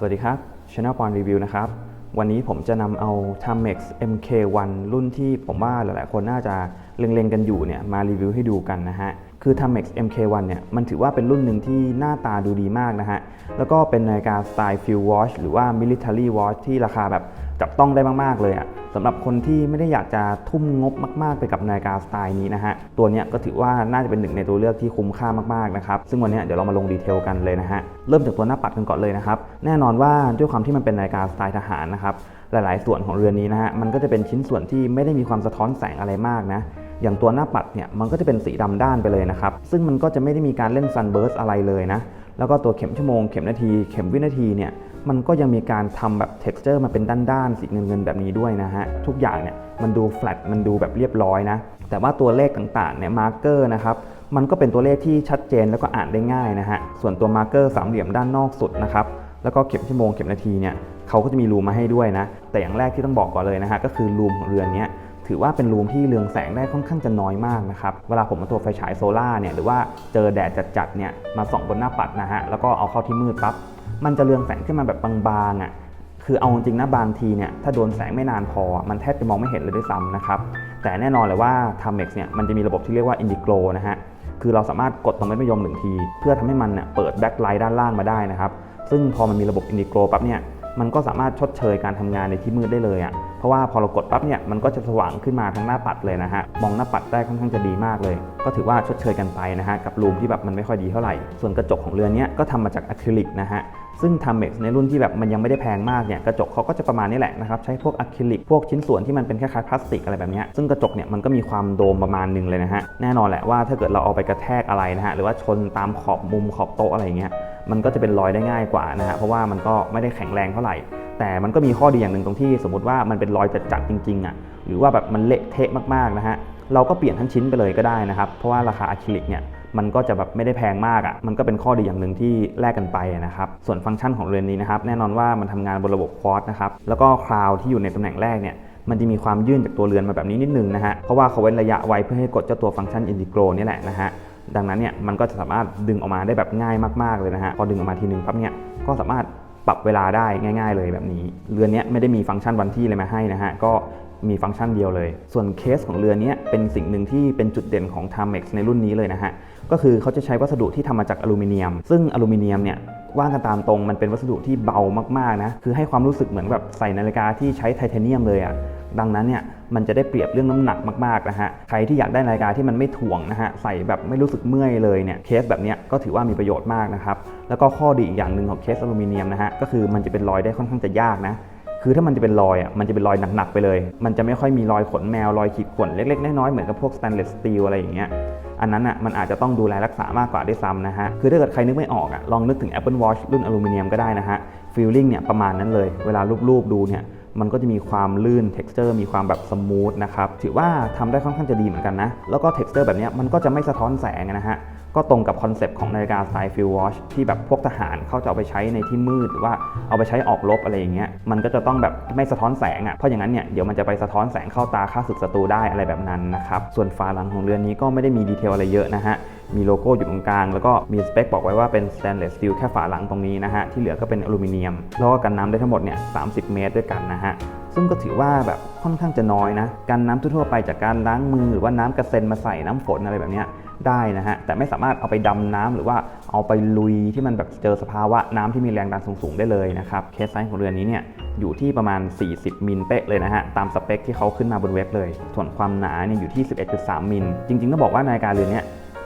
สวัสดีครับ Channel p o n Review นะครับ วันนี้ผมจะนำเอา Timex MK1 รุ่นที่ผมว่าหลายๆ คนน่าจะเล็งๆกันอยู่เนี่ยมารีวิวให้ดูกันนะฮะ คือ Timex MK1 เนี่ยมันถือว่าเป็นรุ่นหนึ่งที่หน้าตาดูดีมากนะฮะ แล้วก็เป็นนาฬิกาสไตล์ Field Watch หรือว่า Military Watch ที่ราคาแบบจับต้องได้มาก ๆ เลยอะสำหรับคนที่ไม่ได้อยากจะทุ่มงบมาก ๆ ไปกับนาฬิกาสไตล์นี้นะฮะ ตัวเนี้ยก็ถือว่าน่าจะเป็นหนึ่งในตัวเลือกที่คุ้มค่ามาก ๆ นะครับ ซึ่งวันนี้เดี๋ยวเรามาลงดีเทลกันเลยนะฮะ เริ่มจากตัวหน้าปัดกันก่อนเลยนะครับ แน่นอนว่าด้วยความที่มันเป็นนาฬิกาสไตล์ทหารนะครับ หลาย ๆ ส่วนของเรือนนี้นะฮะ มันก็จะเป็นชิ้นส่วนที่ไม่ได้มีความสะท้อนแสงอะไรมากนะ อย่างตัวหน้าปัดเนี่ยมันก็จะเป็นสีดำด้านไปเลยนะครับ ซึ่งมันก็จะไม่ได้มีการเล่นซันเบิร์สอะไรเลยนะ แล้วก็ตัวเข็มชั่วโมง เข็มนาที เข็มวินาทีเนี่ยมันก็ยังมีการทำแบบ texture มาเป็นด้านๆสีเงินๆแบบนี้ด้วยนะฮะ ทุกอย่างเนี่ยมันดู flat มันดูแบบเรียบร้อยนะ แต่ว่าตัวเลขต่างๆเนี่ยมาร์กเกอร์นะครับมันก็เป็นตัวเลขที่ชัดเจนแล้วก็อ่านได้ง่ายนะฮะ ส่วนตัวมาร์กเกอร์สามเหลี่ยมด้านนอกสุดนะครับแล้วก็เข็มชั่วโมงเข็มนาทีเนี่ยเขาก็จะมีรูมมาให้ด้วยนะ แต่อย่างแรกที่ต้องบอกก่อนเลยนะฮะก็คือรูมของเรือนเนี้ย ถือว่าเป็นรูมที่เรืองแสงได้ค่อนข้างจะน้อยมากนะครับ เวลาผมเอาตัวไฟฉายโซล่าเนี่ยหรือว่าเจอแดดจัดๆเนี่ยมาส่องบนหน้าปัดนะฮะแล้วก็เอาเข้าที่มืดปั๊บมันจะเรืองแสงขึ้นมาแบบบางๆอะคือเอาจริงๆนะบางทีเนี่ยถ้าโดนแสงไม่นานพอ มันแทบจะมองไม่เห็นเลยด้วยซ้ำนะครับแต่แน่นอนเลยว่า Timex เนี่ยมันจะมีระบบที่เรียกว่า Indiglo นะฮะคือเราสามารถกดตรงเม็ดมะยมหนึ่งที เพื่อทำให้มันเนี่ยเปิดแบ็คไลท์ด้านล่างมาได้นะครับซึ่งพอมันมีระบบ Indiglo ปั๊บเนี่ย มันก็สามารถชดเชยการทำงานในที่มืดได้เลยอะ่ะ เพราะว่าพอเรากดปั๊บเนี่ยมันก็จะสว่างขึ้นมาทั้งหน้าปัดเลยนะฮะ มองหน้าปัดได้ค่อนข้างจะดีมากเลย ก็ถือว่าชดเชยกันไปนะฮะกับรูมที่แบบมันไม่ค่อยดีเท่าไหร่ ส่วนกระจกของเรือนนี้ก็ทำมาจากอะคริลิกนะฮะซึ่ง Timex ในรุ่นที่แบบมันยังไม่ได้แพงมากเนี่ยกระจกเขาก็จะประมาณนี้แหละนะครับใช้พวกอะคริลิกพวกชิ้นส่วนที่มันเป็นคล้ายๆพลาสติกอะไรแบบนี้ซึ่งกระจกเนี่ยมันก็มีความโดมประมาณหนึงเลยนะฮะแน่นอนแหละว่าถ้าเกิดเราเอาไปกระแทกอะไรนะฮะหรือว่าชนตามขอบมุมขอบโต๊ะอะไรเงี้ย มันก็จะเป็นรอยได้ง่ายกว่านะฮะเพราะว่ามันก็ไม่ได้แข็งแรงเท่าไหร่ แต่มันก็มีข้อดีอย่างหนึ่งตรงที่ สมมติว่ามันเป็นรอยจัดๆจริงๆอะหรือว่าแบบมันเละเทะมากๆนะฮะเราก็เปลี่ยนทั้งชิ้นไปเลยก็ได้นะครับเพราะว่าราคาอะคริลิกเนี่ยมันก็จะแบบไม่ได้แพงมากอะ่ะ มันก็เป็นข้อดีอย่างหนึ่งที่แลกกันไปนะครับ ส่วนฟังก์ชันของเรือนนี้นะครับ แน่นอนว่ามันทำงานบนระบบควอตนะครับ แล้วก็คลาวที่อยู่ในตำแหน่งแรกเนี่ย มันจะมีความยื่นจากตัวเรือนมาแบบนี้นิดนึงนะฮะ เพราะว่าเขาเว้นระยะไว้เพื่อให้กดเจ้าตัวฟังก์ชัน Indiglo นี่แหละนะฮะ ดังนั้นเนี่ยมันก็จะสามารถดึงออกมาได้แบบง่ายมากๆเลยนะฮะพอดึงออกมาทีนึงปั๊บเนี่ยก็สามารถปรับเวลาได้ง่าย ๆ เลยแบบนี้ เรือนนี้ไม่ได้มีฟังก์ชันวันที่อะไรมาให้นะฮะก็มีฟังก์ชันเดียวเลย ส่วนเคสของเรือนนี้เป็นสิ่งหนึ่งที่เป็นจุดเด่นของ Timex ในรุ่นนี้เลยนะฮะ ก็คือเขาจะใช้วัสดุที่ทำมาจากอลูมิเนียม ซึ่งอลูมิเนียมเนี่ยว่ากันตามตรงมันเป็นวัสดุที่เบามากๆนะ คือให้ความรู้สึกเหมือนแบบใส่นาฬิกาที่ใช้ไทเทเนียมเลยอะ่ะ ดังนั้นเนี่ย มันจะได้เปรียบเรื่องน้ำหนักมากๆนะฮะใครที่อยากได้นาฬิกาที่มันไม่ถ่วงนะฮะใส่แบบไม่รู้สึกเมื่อยเลยเนี่ยเคสแบบนี้ก็ถือว่ามีประโยชน์มากนะครับแล้วก็ข้อดีอีกอย่างหนึ่งของเคสอลูมิเนียมนะฮะก็คือมันจะเป็นรอยได้ค่อนข้างจะยากนะคือถ้ามันจะเป็นรอยอะ มันจะเป็นรอยหนักๆไปเลย มันจะไม่ค่อยมีรอยขนแมว รอยขีดข่วนเล็กๆ น้อยๆ เหมือนกับพวกสแตนเลสสตีลอะไรอย่างเงี้ย อันนั้นอะ มันอาจจะต้องดูแลรักษามากกว่าด้วยซ้ำนะฮะ คือถ้าเกิดใครนึกไม่ออกอะ ลองนึกถึง Apple Watch รุ่นอลูมิเนียมก็ได้นะฮะฟีลลิ่งเนี่ยประมาณนั้นเลย เวลารูปๆดูเนี่ย มันก็จะมีความลื่น texture มีความแบบสมูทนะครับ ถือว่าทำได้ค่อนข้างจะดีเหมือนกันนะ แล้วก็ texture แบบนี้มันก็จะไม่สะท้อนแสงนะฮะ ก็ตรงกับคอนเซปต์ของนาฬิกาสไตล์ฟิลวอชที่แบบพวกทหารเขาจะเอาไปใช้ในที่มืดหรือว่าเอาไปใช้ออกรบอะไรอย่างเงี้ยมันก็จะต้องแบบไม่สะท้อนแสงอะ่ะเพราะอย่างนั้นเนี่ยเดี๋ยวมันจะไปสะท้อนแสงเข้าตาฆ่าศึกศัตรูได้อะไรแบบนั้นนะครับส่วนฝาหลังของเรือนนี้ก็ไม่ได้มีดีเทลอะไรเยอะนะฮะมีโลโก้อยู่ตรงกลาง แล้วก็มีสเปคบอกไว้ว่าเป็น stainless steel แค่ฝาหลังตรงนี้นะฮะที่เหลือก็เป็นอลูมิเนียม แล้วก็กันน้ำได้ทั้งหมดเนี่ย30 เมตรด้วยกันนะฮะ ซึ่งก็ถือว่าแบบค่อนข้างจะน้อยนะกันน้ำทั่วไปจากการล้างมือหรือว่าน้ำกระเซ็นมาใส่น้ำฝนอะไรแบบนี้ได้นะฮะแต่ไม่สามารถเอาไปดำน้ำหรือว่าเอาไปลุยที่มันแบบเจอสภาวะน้ำที่มีแรงดันสูงๆได้เลยนะครับเคสไซส์ของเรือนนี้เนี่ยอยู่ที่ประมาณ 40 มิลเป๊ะเลยนะฮะ ตามสเปคที่เขาขึ้นมาบนเว็บเลย ส่วนความหนาเนี่ยอยู่ที่ 11.3 มิล จริงๆต้องบอกว่านาฬิกาเรือนนี้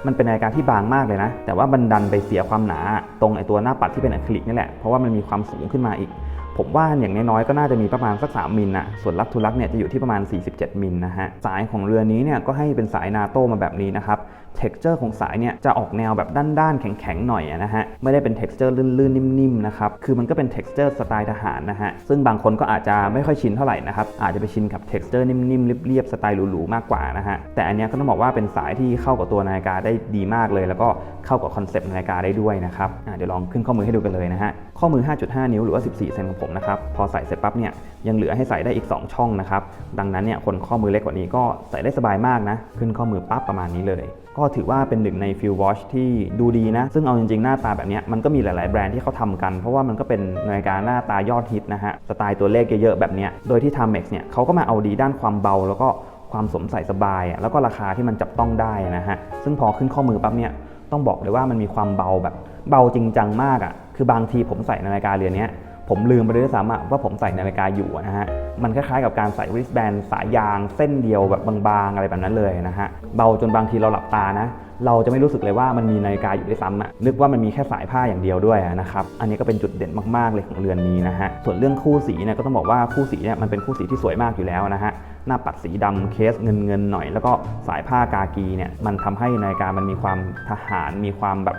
มันเป็นนาฬิกาที่บางมากเลยนะ แต่ว่าบันดันไปเสียความหนา ตรงไอตัวหน้าปัดที่เป็นอะคริลิกนี่แหละ เพราะว่ามันมีความสูงขึ้นมาอีก ผมว่าอย่างน้อยๆก็น่าจะมีประมาณสัก 3 มิลนะส่วนลักทุลักเนี่ยจะอยู่ที่ประมาณ 47 มิลนะฮะ สายของเรือนี้เนี่ยก็ให้เป็นสายนาโต้มาแบบนี้นะครับ เท็กเจอร์ของสายเนี่ยจะออกแนวแบบด้านๆ แข็งๆ หน่อยนะฮะ ไม่ได้เป็นเท็กเจอร์ลื่นๆ นิ่มๆ นะครับ คือมันก็เป็นเท็กเจอร์สไตล์ทหารนะฮะ ซึ่งบางคนก็อาจจะไม่ค่อยชินเท่าไหร่นะครับ อาจจะไปชินกับเท็กเจอร์นิ่มๆ เรียบๆ สไตล์หรูๆ มากกว่านะฮะ แต่อันนี้ก็ต้องบอกว่าเป็นสายที่เข้ากับตัวนาฬิกาได้ดีมากเลย แล้วก็เข้ากับคอนเซปต์นาฬิกาได้ด้วยนะครับเดี๋ยวลองขึ้นข้อมือให้ดูกันเลยนะฮะขข้อมือ 5.5 นิ้วหรือว่า 14เซนของผมนะครับ พอใส่เสร็จปั๊บเนี่ยยังเหลือให้ใส่ได้อีก 2 ช่องนะครับ ดังนั้นเนี่ยคนข้อมือเล็กกว่านี้ก็ใส่ได้สบายมากนะ ขึ้นข้อมือปั๊บประมาณนี้เลย ก็ถือว่าเป็นหนึ่งในฟิลวอชที่ดูดีนะ ซึ่งเอาจริงๆ หน้าตาแบบนี้มันก็มีหลาย ๆ แบรนด์ที่เขาทำกัน เพราะว่ามันก็เป็นนาฬิกาหน้าตายอดฮิตนะฮะ สไตล์ตัวเลขเยอะๆแบบนี้โดยที่ Timex เนี่ยเขาก็มาเอาดีด้านความเบาแล้วก็ความสวมใส่สบายแล้วก็ราคาที่มันจับต้องได้นะฮะ ซึ่งพอขึ้นข้อมือปั๊บเนี่ยต้องบอกเลยว่ามันมีความเบาแบบเบาจริงจังมากอะ่ะ คือบางทีผมใส่นาฬิกาเรือนนี้ ผมลืมไปเลยด้วยซ้ำว่าผมใส่นาฬิกาอยู่นะฮะ มันคล้ายๆกับการใส่ wristband สายยางเส้นเดียวแบบบางๆ อะไรแบบนั้นเลยนะฮะ เบาจนบางทีเราหลับตานะ เราจะไม่รู้สึกเลยว่ามันมีนาฬิกาอยู่ด้วยซ้ำอะนึกว่ามันมีแค่สายผ้าอย่างเดียวด้วยนะครับ อันนี้ก็เป็นจุดเด่นมากๆเลยของเรือนนี้นะฮะ ส่วนเรื่องคู่สีเนี่ยก็ต้องบอกว่าคู่สีเนี่ยมันเป็นคู่สีที่สวยมากอยู่แล้วนะฮะ หน้าปัดสีดำเคสเงินเงินๆหน่อย แล้วก็สายผ้ากากีเนี่ยมันทำให้นาฬิกามันมีความทหารมีความแบบ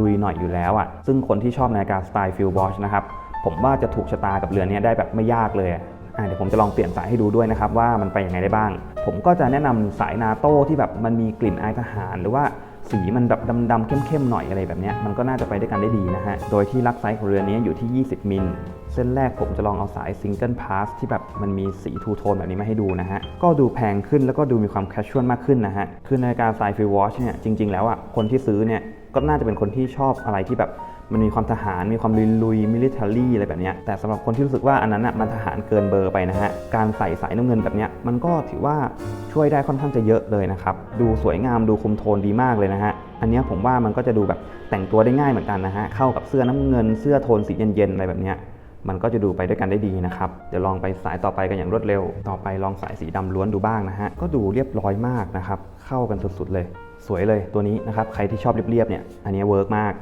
ลุยๆหน่อยอยู่แล้วอะ่ะซึ่งคนที่ชอบนาฬิกาสไตล์ฟิลวอชนะครับ ผมว่าจะถูกชะตากับเรือนนี้ได้แบบไม่ยากเลยอะเดี๋ยวผมจะลองเปลี่ยนสายให้ดูด้วยนะครับว่ามันไปยังไงได้บ้าง ผมก็จะแนะนำสายนาโต้ที่แบบมันมีกลิ่นอายทหาร หรือว่าสีมันแบบดำๆเข้มๆหน่อยอะไรแบบนี้มันก็น่าจะไปด้วยกันได้ดีนะฮะ โดยที่ลักไซส์ของเรือนี้อยู่ที่ 20 มิล เส้นแรกผมจะลองเอาสายซิงเกิลพาสที่แบบมันมีสีทูโทนแบบนี้มาให้ดูนะฮะ ก็ดูแพงขึ้นแล้วก็ดูมีความแคชชวลมากขึ้นนะฮะ คือนาฬิกาสายฟิลวอชเนี่ยจริง ๆ แล้วอะคนที่ซื้อเนี่ยก็น่าจะเป็นคนที่ชอบอะไรที่แบบ มันมีความทหารมีความลุยลุยมิลิเ a รี่อะไรแบบนี้แต่สำหรับคนที่รู้สึกว่าอันนั้นอะมันทหารเกินเบอร์ไปนะฮะการใส่สายน้ำเงินแบบนี้มันก็ถือว่าช่วยได้ค่อนข้างจะเยอะเลยนะครับดูสวยงามดูคุมโทนดีมากเลยนะฮะอันนี้ผมว่ามันก็จะดูแบบแต่งตัวได้ง่ายเหมือนกันนะฮะเข้ากับเสื้อน้ำเงินเสื้อโทนสีเย็นๆอะไรแบบนี้มันก็จะดูไปด้วยกันได้ดีนะครับ เดี๋ยวลองไปสายต่อไปกันอย่างรวดเร็ว ต่อไปลองสายสีดำล้วนดูบ้างนะฮะ ก็ดูเรียบร้อยมากนะครับ เข้ากันสุดๆเลย สวยเลยตัวนี้นะครับ ใครที่ชอบเรียบๆเนี่ย อันนี้เวิร์กมาก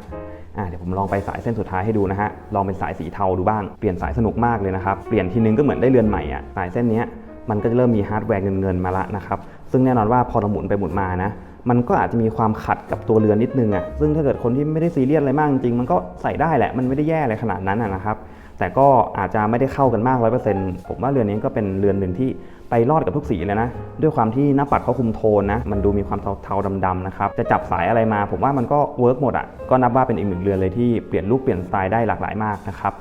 อะเดี๋ยวผมลองไปสายเส้นสุดท้ายให้ดูนะฮะ ลองเป็นสายสีเทาดูบ้าง เปลี่ยนสายสนุกมากเลยนะครับ เปลี่ยนทีนึงก็เหมือนได้เรือนใหม่อะ สายเส้นนี้มันก็จะเริ่มมีฮาร์ดแวร์เงินๆมาละนะครับ ซึ่งแน่นอนว่าพอเราหมุนไปหมุนมานะ มันก็อาจจะมีความขัดกับตัวเรือนนิดนึงอะ ซึ่งถ้าเกิดคนที่ไม่ได้ซีเรียสอะไรมากจริงมันก็ใส่ได้แหละ มันไม่ได้แย่อะไรขนาดนั้นอะนะครับ แต่ก็อาจจะไม่ได้เข้ากันมากร้อยเปอร์เซ็นต์ผมว่าเรือนนี้ก็เป็นเรือนหนึ่งที่ไปรอดกับทุกสีเลยนะ ด้วยความที่หน้าปัดเขาคุมโทนนะ มันดูมีความเทาๆดำๆนะครับ จะจับสายอะไรมา ผมว่ามันก็เวิร์กหมดอะ ก็นับว่าเป็นอีกหนึ่งเรือนเลยที่เปลี่ยนลุกเปลี่ยนสไตล์ได้หลากหลายมากนะครับ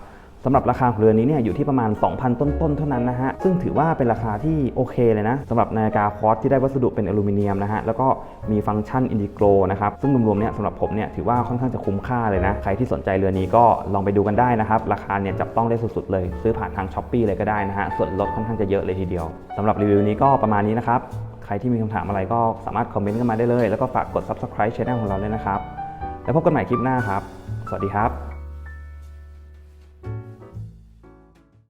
สำหรับราคาของเรือนนี้เนี่ยอยู่ที่ประมาณ 2,000 ต้นๆ เท่านั้นนะฮะ ซึ่งถือว่าเป็นราคาที่โอเคเลยนะสำหรับนาฬิกาคอร์สที่ได้วัสดุเป็นอลูมิเนียมนะฮะ แล้วก็มีฟังก์ชันอินดิโกรนะครับ ซึ่งรวมๆ เนี่ยสำหรับผมเนี่ยถือว่าค่อนข้างจะคุ้มค่าเลยนะ ใครที่สนใจเรือนนี้ก็ลองไปดูกันได้นะครับ ราคาเนี่ยจับต้องได้สุดๆ เลย ซื้อผ่านทางช้อปปี้เลยก็ได้นะฮะ ส่วนลดค่อนข้างจะเยอะเลยทีเดียวสำหรับรีวิวนี้ก็ประมาณนี้นะครับ ใครที่มีคำถามอะไรก็สามารถคอมเมนต์กันมาได้เลย แล้วก็ฝากกด subscribe channel ของเราด้วยนะครับ แล้วพบกันใหม่คลิปหน้าครับ สวัสดีครับ